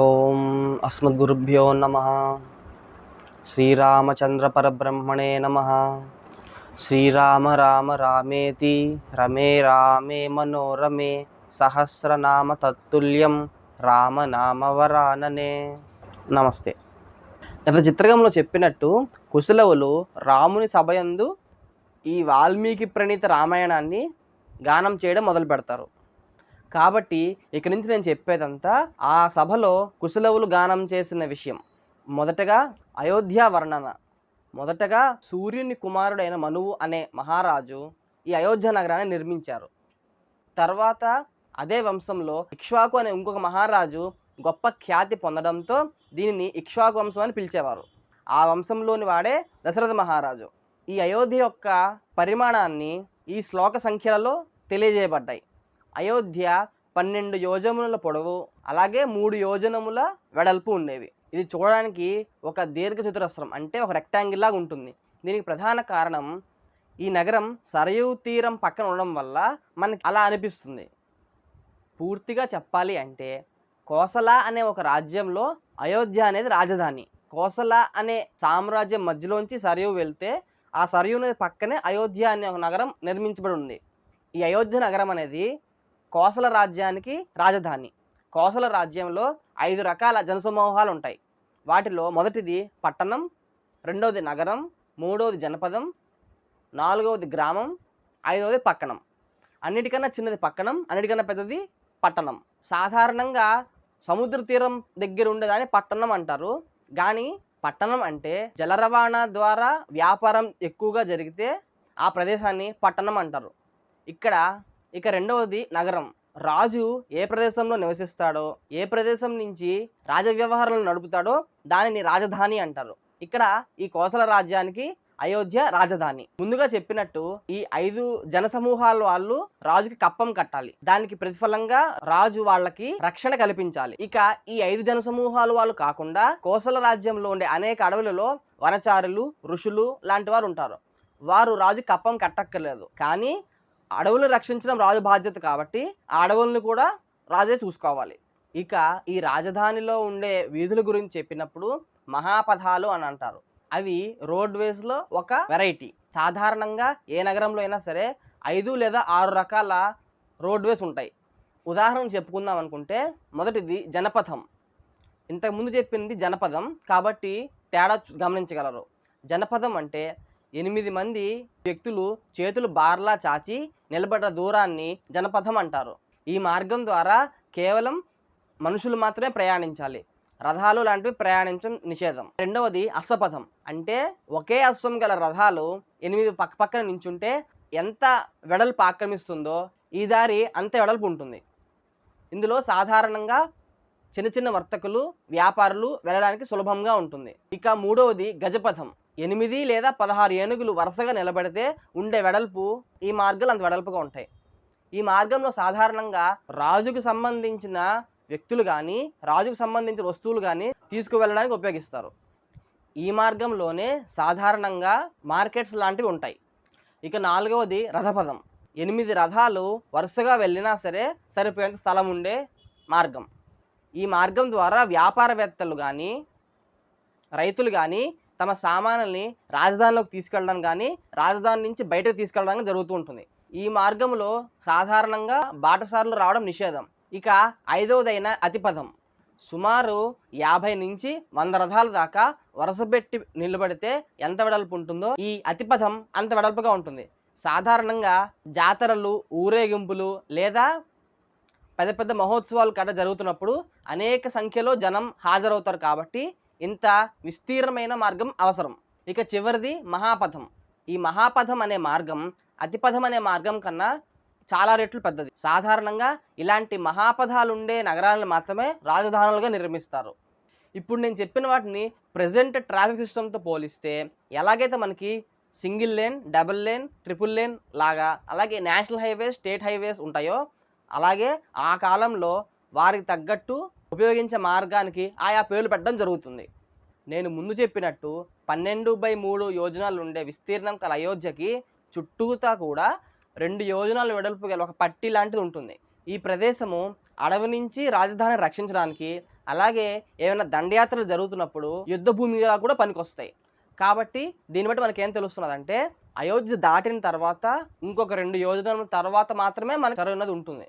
ఓం అస్మద్గురుభ్యో నమ. శ్రీరామచంద్రపరబ్రహ్మణే నమ. శ్రీరామ రామ రామేతి రమే రామే మనోరమే సహస్రనామ తత్తుల్యం రామనామవరాననే. నమస్తే. గత చిత్రకంలో చెప్పినట్టు కుశలవులు రాముని సభయందు ఈ వాల్మీకి ప్రణీత రామాయణాన్ని గానం చేయడం మొదలు పెడతారు కాబట్టి ఇక్కడి నుంచి నేను చెప్పేదంతా ఆ సభలో కుశలవులు గానం చేసిన విషయం. మొదటగా అయోధ్య వర్ణన. మొదటగా సూర్యుని కుమారుడైన మనువు అనే మహారాజు ఈ అయోధ్య నగరాన్ని నిర్మించారు. తర్వాత అదే వంశంలో ఇక్ష్వాకు అనే ఇంకొక మహారాజు గొప్ప ఖ్యాతి పొందడంతో దీనిని ఇక్ష్వాకు వంశం అని పిలిచేవారు. ఆ వంశంలోని వాడే దశరథ మహారాజు. ఈ అయోధ్య యొక్క పరిమాణాన్ని ఈ శ్లోక సంఖ్యలలో తెలియజేయబడ్డాయి. అయోధ్య పన్నెండు యోజనముల పొడవు అలాగే మూడు యోజనముల వెడల్పు ఉండేవి. ఇది చూడడానికి ఒక దీర్ఘ చతురస్రం అంటే ఒక రెక్టాంగిల్ లాగా ఉంటుంది. దీనికి ప్రధాన కారణం ఈ నగరం సరయూ తీరం పక్కన ఉండడం వల్ల మనకి అలా అనిపిస్తుంది. పూర్తిగా చెప్పాలి అంటే కోసల అనే ఒక రాజ్యంలో అయోధ్య అనేది రాజధాని. కోసల అనే సామ్రాజ్యం మధ్యలోంచి సరయూ వెళ్తే ఆ సరయూ అనేది పక్కనే అయోధ్య అనే ఒక నగరం నిర్మించబడి ఉంది. ఈ అయోధ్య నగరం అనేది కోసల రాజ్యానికి రాజధాని. కోసల రాజ్యంలో ఐదు రకాల జనసమూహాలు ఉంటాయి. వాటిలో మొదటిది పట్టణం రెండవది నగరం మూడవది జనపదం నాలుగవది గ్రామం ఐదవది పక్కణం అన్నిటికన్నా చిన్నది పక్కణం అన్నిటికన్నా పెద్దది పట్టణం. సాధారణంగా సముద్ర తీరం దగ్గర ఉండేదాన్ని పట్టణం అంటారు. కానీ పట్టణం అంటే జల రవాణా ద్వారా వ్యాపారం ఎక్కువగా జరిగితే ఆ ప్రదేశాన్ని పట్టణం అంటారు. ఇక్కడ ఇక రెండవది నగరం. రాజు ఏ ప్రదేశంలో నివసిస్తాడో ఏ ప్రదేశం నుంచి రాజ వ్యవహారాలను నడుపుతాడో దానిని రాజధాని అంటారు. ఇక్కడ ఈ కోసల రాజ్యానికి అయోధ్య రాజధాని. ముందుగా చెప్పినట్టు ఈ ఐదు జనసమూహాల వాళ్ళు రాజుకి కప్పం కట్టాలి. దానికి ప్రతిఫలంగా రాజు వాళ్ళకి రక్షణ కల్పించాలి. ఇక ఈ ఐదు జనసమూహాలు వాళ్ళు కాకుండా కోసల రాజ్యంలో ఉండే అనేక అడవులలో వనచారులు ఋషులు లాంటి వారు ఉంటారు. వారు రాజు కప్పం కట్టక్కర్లేదు. కానీ అడవులను రక్షించడం రాజు బాధ్యత కాబట్టి ఆ అడవులను కూడా రాజే చూసుకోవాలి. ఇక ఈ రాజధానిలో ఉండే వీధుల గురించి చెప్పినప్పుడు మహాపథాలు అని అంటారు. అవి రోడ్వేస్లో ఒక వెరైటీ. సాధారణంగా ఏ నగరంలో అయినా సరే ఐదు లేదా ఆరు రకాల రోడ్వేస్ ఉంటాయి. ఉదాహరణ చెప్పుకుందాం అనుకుంటే మొదటిది జనపథం. ఇంతకుముందు చెప్పింది జనపదం కాబట్టి తేడా గమనించగలరు. జనపదం అంటే ఎనిమిది మంది వ్యక్తులు చేతులు బార్లా చాచి నిలబడ్డ దూరాన్ని జనపథం అంటారు. ఈ మార్గం ద్వారా కేవలం మనుషులు మాత్రమే ప్రయాణించాలి. రథాలు లాంటివి ప్రయాణించడం నిషేధం. రెండవది అశ్వపథం అంటే ఒకే అశ్వం గల రథాలు ఎనిమిది పక్క పక్కన నించుంటే ఎంత వెడల్పు ఆక్రమిస్తుందో ఈ దారి అంత వెడల్పు ఉంటుంది. ఇందులో సాధారణంగా చిన్న చిన్న వర్తకులు వ్యాపారులు వెళ్ళడానికి సులభంగా ఉంటుంది. ఇక మూడవది గజపథం. ఎనిమిది లేదా పదహారు ఏనుగులు వరుసగా నిలబడితే ఉండే వెడల్పు ఈ మార్గాలు అంత వెడల్పుగా ఉంటాయి. ఈ మార్గంలో సాధారణంగా రాజుకు సంబంధించిన వ్యక్తులు కానీ రాజుకు సంబంధించిన వస్తువులు కానీ తీసుకువెళ్ళడానికి ఉపయోగిస్తారు. ఈ మార్గంలోనే సాధారణంగా మార్కెట్స్ లాంటివి ఉంటాయి. ఇక నాలుగవది రథపథం. ఎనిమిది రథాలు వరుసగా వెళ్ళినా సరే సరిపోయేంత స్థలం ఉండే మార్గం. ఈ మార్గం ద్వారా వ్యాపారవేత్తలు కానీ రైతులు కానీ తమ సామానుల్ని రాజధానిలోకి తీసుకెళ్ళడం కానీ రాజధాని నుంచి బయటకు తీసుకెళ్ళడం జరుగుతూ ఉంటుంది. ఈ మార్గంలో సాధారణంగా బాటసార్లు రావడం నిషేధం. ఇక ఐదవదైన అతిపథం. సుమారు యాభై నుంచి వంద రథాల దాకా వరుసపెట్టి నిలబడితే ఎంత వెడల్పు ఉంటుందో ఈ అతిపథం అంత వెడల్పుగా ఉంటుంది. సాధారణంగా జాతరలు ఊరేగింపులు లేదా పెద్ద పెద్ద మహోత్సవాలు కట్ట జరుగుతున్నప్పుడు అనేక సంఖ్యలో జనం హాజరవుతారు కాబట్టి ఇంత విస్తీర్ణమైన మార్గం అవసరం. ఇక చివరిది మహాపథం. ఈ మహాపథం అనే మార్గం అతిపథం అనే మార్గం కన్నా చాలా రెట్లు పెద్దది. సాధారణంగా ఇలాంటి మహాపథాలు ఉండే నగరాలను మాత్రమే రాజధానులుగా నిర్మిస్తారు. ఇప్పుడు నేను చెప్పిన వాటిని ప్రజెంట్ ట్రాఫిక్ సిస్టమ్తో పోలిస్తే ఎలాగైతే మనకి single lane double lane triple lane లాగా అలాగే నేషనల్ హైవేస్ స్టేట్ హైవేస్ ఉంటాయో అలాగే ఆ కాలంలో వారికి తగ్గట్టు ఉపయోగించే మార్గానికి ఆయా పేర్లు పెట్టడం జరుగుతుంది. నేను ముందు చెప్పినట్టు పన్నెండు బై మూడు యోజనాలు ఉండే విస్తీర్ణం కల అయోధ్యకి చుట్టూతా కూడా రెండు యోజనాలు వెడల్పు గల ఒక పట్టి లాంటిది ఉంటుంది. ఈ ప్రదేశము అడవి నుంచి రాజధాని రక్షించడానికి అలాగే ఏమైనా దండయాత్రలు జరుగుతున్నప్పుడు యుద్ధ భూమిగా కూడా పనికొస్తాయి. కాబట్టి దీన్ని బట్టి మనకి ఏం తెలుస్తున్నదంటే అయోధ్య దాటిన తర్వాత ఇంకొక రెండు యోజనాల తర్వాత మాత్రమే మనకు ఉన్నది ఉంటుంది.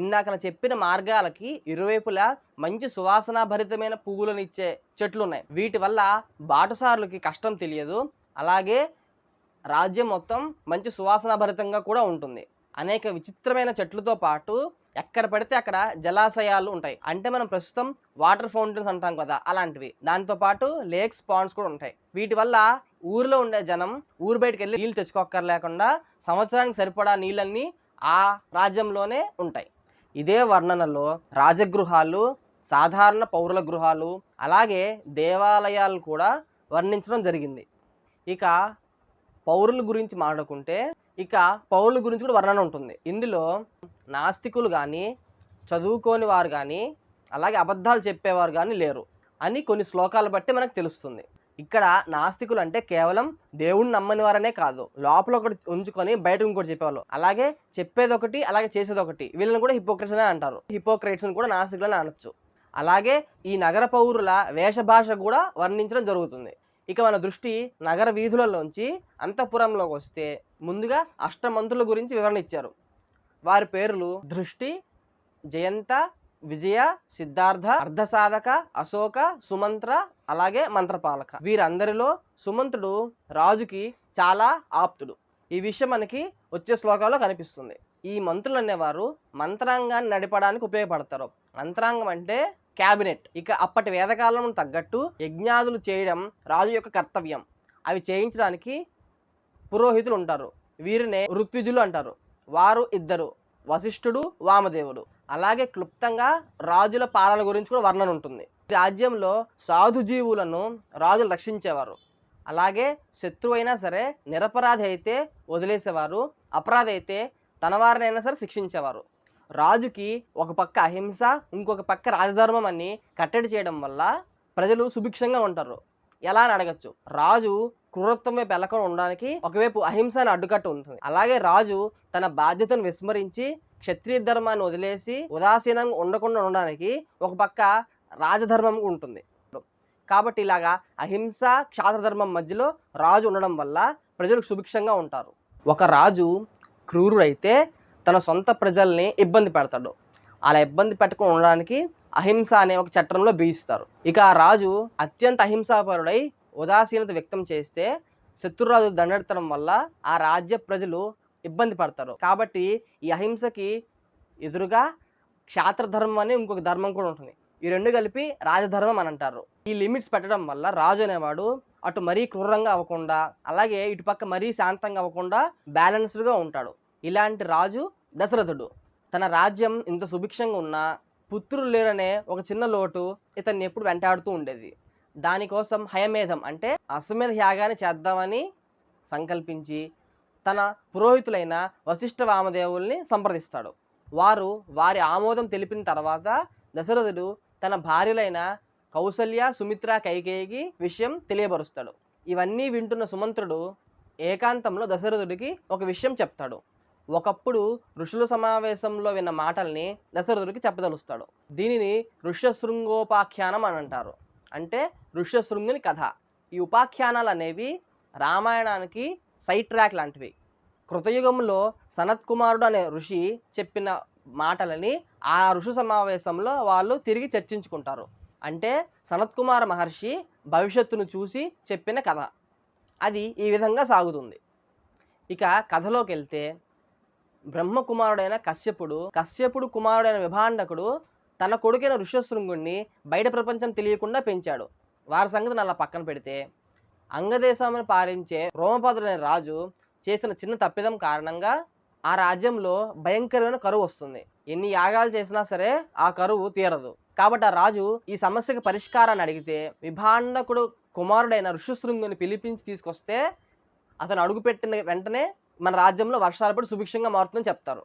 ఇందాక చెప్పిన మార్గాలకి ఇరువైపులా మంచి సువాసనాభరితమైన పువ్వులను ఇచ్చే చెట్లు ఉన్నాయి వీటి వల్ల బాటసారులకి కష్టం తెలియదు. అలాగే రాజ్యం మొత్తం మంచి సువాసనాభరితంగా కూడా ఉంటుంది. అనేక విచిత్రమైన చెట్లతో పాటు ఎక్కడ పడితే అక్కడ జలాశయాలు ఉంటాయి. అంటే మనం ప్రస్తుతం వాటర్ ఫౌంటైన్స్ అంటాం కదా అలాంటివి. దాంతో పాటు లేక్స్ పాండ్స్ కూడా ఉంటాయి. వీటి వల్ల ఊరిలో ఉండే జనం ఊరు బయటకు వెళ్ళి నీళ్ళు తెచ్చుకోక్కర్లేకుండా సంవత్సరానికి సరిపడా నీళ్ళన్నీ ఆ రాజ్యంలోనే ఉంటాయి. ఇదే వర్ణనలో రాజగృహాలు సాధారణ పౌరుల గృహాలు అలాగే దేవాలయాలు కూడా వర్ణించడం జరిగింది. ఇక పౌరుల గురించి మాట్లాడుకుంటే ఇక పౌరుల గురించి కూడా వర్ణన ఉంటుంది. ఇందులో నాస్తికులు కానీ చదువుకోని వారు కానీ అలాగే అబద్ధాలు చెప్పేవారు కానీ లేరు అని కొన్ని శ్లోకాలు బట్టి మనకు తెలుస్తుంది. ఇక్కడ నాస్తికులు అంటే కేవలం దేవుణ్ణి నమ్మని వారనే కాదు. లోపల ఒకటి ఉంచుకొని బయట ఇంకోటి చెప్పేవాళ్ళు. అలాగే చెప్పేది ఒకటి అలాగే చేసేది ఒకటి వీళ్ళని కూడా హిపోక్రెట్స్ అనే అంటారు. హిపోక్రేట్స్ కూడా నాస్తికులని అనొచ్చు. అలాగే ఈ నగర పౌరుల వేషభాష కూడా వర్ణించడం జరుగుతుంది. ఇక మన దృష్టి నగర వీధులలోంచి అంతఃపురంలోకి వస్తే ముందుగా అష్టమంతుల గురించి వివరణ ఇచ్చారు. వారి పేర్లు దృష్టి జయంత విజయ సిద్ధార్థ అర్ధసాధక అశోక సుమంత్ర అలాగే మంత్రపాలక. వీరందరిలో సుమంతుడు రాజుకి చాలా ఆప్తుడు. ఈ విషయం మనకి వచ్చే శ్లోకాల్లో కనిపిస్తుంది. ఈ మంత్రులు అనేవారు మంత్రాంగాన్ని నడపడానికి ఉపయోగపడతారు. మంత్రాంగం అంటే క్యాబినెట్. ఇక అప్పటి వేదకాలం తగ్గట్టు యజ్ఞాదులు చేయడం రాజు యొక్క కర్తవ్యం. అవి చేయించడానికి పురోహితులు ఉంటారు. వీరినే ఋత్విజులు అంటారు. వారు ఇద్దరు. వశిష్ఠుడు వామదేవుడు. అలాగే క్లుప్తంగా రాజుల పాలన గురించి కూడా వర్ణన ఉంటుంది. రాజ్యంలో సాధుజీవులను రాజులు రక్షించేవారు. అలాగే శత్రువు అయినా సరే నిరపరాధి అయితే వదిలేసేవారు. అపరాధి అయితే తన వారినైనా సరే శిక్షించేవారు. రాజుకి ఒక పక్క అహింస ఇంకొక పక్క రాజధర్మం అని కట్టడి చేయడం వల్ల ప్రజలు సుభిక్షంగా ఉంటారు. ఎలా అని అడగచ్చు? రాజు క్రూరత్వం వైపు వెళ్ళకుండా ఉండడానికి ఒకవైపు అహింస అని అడ్డుకట్ట ఉంటుంది. అలాగే రాజు తన బాధ్యతను విస్మరించి క్షత్రియ ధర్మాన్ని వదిలేసి ఉదాసీనంగా ఉండకుండా ఉండడానికి ఒక పక్క రాజధర్మం ఉంటుంది. కాబట్టి ఇలాగా అహింస క్షాత్రధర్మం మధ్యలో రాజు ఉండడం వల్ల ప్రజలు సుభిక్షంగా ఉంటారు. ఒక రాజు క్రూరుడైతే తన సొంత ప్రజల్ని ఇబ్బంది పెడతాడు. అలా ఇబ్బంది పెట్టకుండా ఉండడానికి అహింస అనే ఒక చట్టంలో బిగిస్తారు ఇక ఆ రాజు అత్యంత అహింసాపరుడై ఉదాసీనత వ్యక్తం చేస్తే శత్రురాజు దండెత్తడం వల్ల ఆ రాజ్య ప్రజలు ఇబ్బంది పడతారు. కాబట్టి ఈ అహింసకి ఎదురుగా క్షాత్రధర్మం అని ఇంకొక ధర్మం కూడా ఉంటుంది. ఈ రెండు కలిపి రాజధర్మం అని అంటారు. ఈ లిమిట్స్ పెట్టడం వల్ల రాజు అనేవాడు అటు మరీ క్రూరంగా అవ్వకుండా అలాగే ఇటుపక్క మరీ శాంతంగా అవ్వకుండా బ్యాలెన్స్డ్గా ఉంటాడు. ఇలాంటి రాజు దశరథుడు. తన రాజ్యం ఇంత సుభిక్షంగా ఉన్నా పుత్రులు లేరనే ఒక చిన్న లోటు ఇతన్ని ఎప్పుడు వెంటాడుతూ ఉండేది. దానికోసం హయమేధం అంటే అశ్వమేధ యాగాన్ని చేద్దామని సంకల్పించి తన పురోహితులైన వశిష్ఠ వామదేవుల్ని సంప్రదిస్తాడు. వారు వారి ఆమోదం తెలిపిన తర్వాత దశరథుడు తన భార్యలైన కౌసల్య సుమిత్ర కైకేయికి విషయం తెలియబరుస్తాడు ఇవన్నీ వింటున్న సుమంత్రుడు ఏకాంతంలో దశరథుడికి ఒక విషయం చెప్తాడు. ఒకప్పుడు ఋషుల సమావేశంలో విన్న మాటల్ని దశరథుడికి చెప్పదలుస్తాడు. దీనిని ఋష్యశృంగోపాఖ్యానం అని అంటారు. అంటే ఋష్యశృంగుని కథ. ఈ ఉపాఖ్యానాలు అనేవి రామాయణానికి సైట్ ట్రాక్ లాంటివి. కృతయుగంలో సనత్ కుమారుడు అనే ఋషి చెప్పిన మాటలని ఆ ఋషి సమావేశంలో వాళ్ళు తిరిగి చర్చించుకుంటారు. అంటే సనత్ కుమార మహర్షి భవిష్యత్తును చూసి చెప్పిన కథ. అది ఈ విధంగా సాగుతుంది. ఇక కథలోకి వెళ్తే బ్రహ్మకుమారుడైన కశ్యపుడు కశ్యపుడు కుమారుడైన విభాండకుడు తన కొడుకైన ఋష్యశృంగుణ్ణి బయట ప్రపంచం తెలియకుండా పెంచాడు. వారి సంగతిని అలా పక్కన పెడితే అంగదేశంను పాలించే రోమపాదుడైన రాజు చేసిన చిన్న తప్పిదం కారణంగా ఆ రాజ్యంలో భయంకరమైన కరువు వస్తుంది. ఎన్ని యాగాలు చేసినా సరే ఆ కరువు తీరదు. కాబట్టి ఆ రాజు ఈ సమస్యకి పరిష్కారాన్ని అడిగితే విభాండకుడు కుమారుడైన ఋషిశృంగుని పిలిపించి తీసుకొస్తే అతను అడుగుపెట్టిన వెంటనే మన రాజ్యంలో వర్షాలు పడి సుభిక్షంగా మారుతుందని చెప్తారు.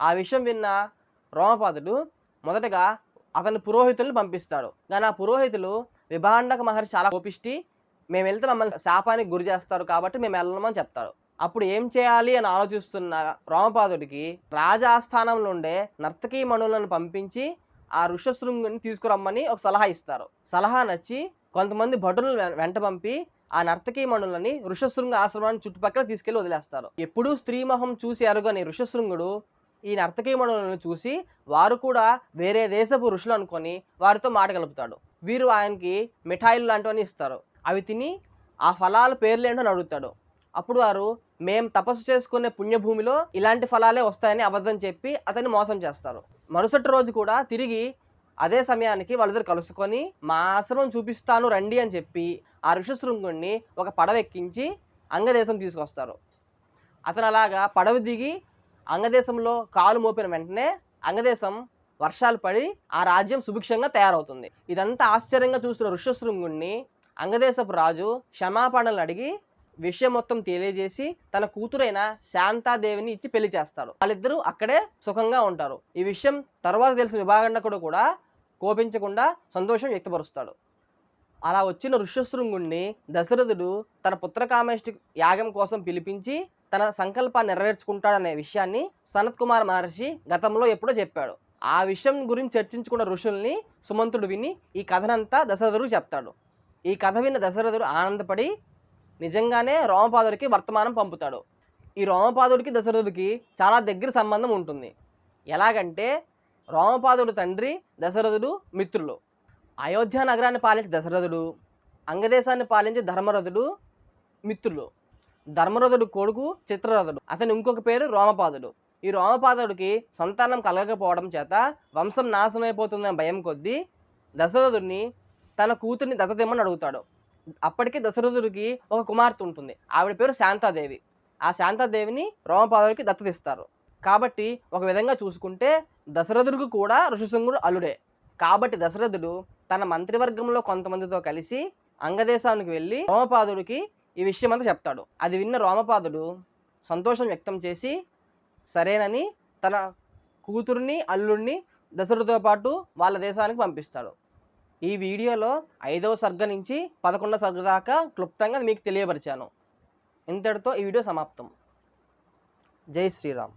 ఆ విషయం విన్న రోమపాదుడు మొదటగా అతని పురోహితులను పంపిస్తాడు. కానీ ఆ పురోహితులు విభాండక మహర్షి చాలా కోపిష్టి. మేము వెళ్తే మమ్మల్ని శాపానికి గురి చేస్తారు కాబట్టి మేము వెళ్ళమని చెప్తాడు. అప్పుడు ఏం చేయాలి అని ఆలోచిస్తున్న రామపాదుడికి రాజాస్థానంలో ఉండే నర్తకీ మణులను పంపించి ఆ ఋషశృంగుని తీసుకురమ్మని ఒక సలహా ఇస్తారు. సలహా నచ్చి కొంతమంది భటులను వెంట పంపి ఆ నర్తకీమణులని ఋషశృంగ ఆశ్రమాన్ని చుట్టుపక్కల తీసుకెళ్ళి వదిలేస్తారు. ఎప్పుడూ స్త్రీ మొహం చూసి అరుగని ఋషశృంగుడు ఈ నర్తకీమణులను చూసి వారు కూడా వేరే దేశపు ఋషులు అనుకొని వారితో మాట కలుపుతాడు వీరు ఆయనకి మిఠాయిలు లాంటివన్నీ ఇస్తారు. అవి తిని ఆ ఫలాల పేర్లేంటో అని అడుగుతాడు. అప్పుడు వారు మేం తపస్సు చేసుకునే పుణ్యభూమిలో ఇలాంటి ఫలాలే వస్తాయని అబద్ధం చెప్పి అతన్ని మోసం చేస్తారు. మరుసటి రోజు కూడా తిరిగి అదే సమయానికి వాళ్ళిద్దరు కలుసుకొని మా ఆశ్రమం చూపిస్తాను రండి అని చెప్పి ఆ ఋషశృంగుణ్ణి ఒక పడవ ఎక్కించి అంగదేశం తీసుకొస్తారు. అతను అలాగా పడవ దిగి అంగదేశంలో కాలు మోపిన వెంటనే అంగదేశం వర్షాలు పడి ఆ రాజ్యం సుభిక్షంగా తయారవుతుంది. ఇదంతా ఆశ్చర్యంగా చూస్తున్న ఋషశృంగుణ్ణి అంగదేశపు రాజు క్షమాపణలు అడిగి విషయం మొత్తం తెలియజేసి తన కూతురైన శాంతాదేవిని ఇచ్చి పెళ్ళి చేస్తాడు. వాళ్ళిద్దరూ అక్కడే సుఖంగా ఉంటారు. ఈ విషయం తర్వాత తెలిసిన విభాగండకుడు కూడా కోపించకుండా సంతోషం వ్యక్తపరుస్తాడు. అలా వచ్చిన ఋష్యశృంగుణ్ణి దశరథుడు తన పుత్రకామేష్టి యాగం కోసం పిలిపించి తన సంకల్పాన్ని నెరవేర్చుకుంటాడనే విషయాన్ని సనత్ కుమార్ మహర్షి గతంలో ఎప్పుడో చెప్పాడు. ఆ విషయం గురించి చర్చించుకున్న ఋషుల్ని సుమంతుడు విని ఈ కథనంతా దశరథుడికి చెప్తాడు. ఈ కథ విన్న దశరథుడు ఆనందపడి నిజంగానే రోమపాదుడికి వర్తమానం పంపుతాడు. ఈ రోమపాదుడికి దశరథుడికి చాలా దగ్గర సంబంధం ఉంటుంది. ఎలాగంటే రోమపాదుడు తండ్రి దశరథుడు మిత్రులు. అయోధ్య నగరాన్ని పాలించే దశరథుడు అంగదేశాన్ని పాలించే ధర్మరథుడు మిత్రులు. ధర్మరథుడు కొడుకు చిత్రరథుడు. అతని ఇంకొక పేరు రోమపాదుడు. ఈ రోమపాదుడికి సంతానం కలగకపోవడం చేత వంశం నాశనం అయిపోతుందనే భయం కొద్దీ దశరథుడిని తన కూతుర్ని దత్తదిమ్మని అడుగుతాడు. అప్పటికే దశరథుడికి ఒక కుమార్తె ఉంటుంది. ఆవిడ పేరు శాంతాదేవి. ఆ శాంతాదేవిని రోమపాదుడికి దత్తతిస్తారు. కాబట్టి ఒక విధంగా చూసుకుంటే దశరథుడికి కూడా ఋషిశృంగుడు అల్లుడే. కాబట్టి దశరథుడు తన మంత్రివర్గంలో కొంతమందితో కలిసి అంగదేశానికి వెళ్ళి రోమపాదుడికి ఈ విషయం అంతా చెప్తాడు. అది విన్న రోమపాదుడు సంతోషం వ్యక్తం చేసి సరేనని తన కూతుర్ని అల్లుడిని దశరథతో పాటు వాళ్ళ దేశానికి పంపిస్తాడు. ఈ వీడియోలో ఐదవ సర్గ నుంచి పదకొండవ సర్గ దాకా క్లుప్తంగా మీకు తెలియపరిచాను. ఇంతటితో ఈ వీడియో సమాప్తం. జై శ్రీరామ్.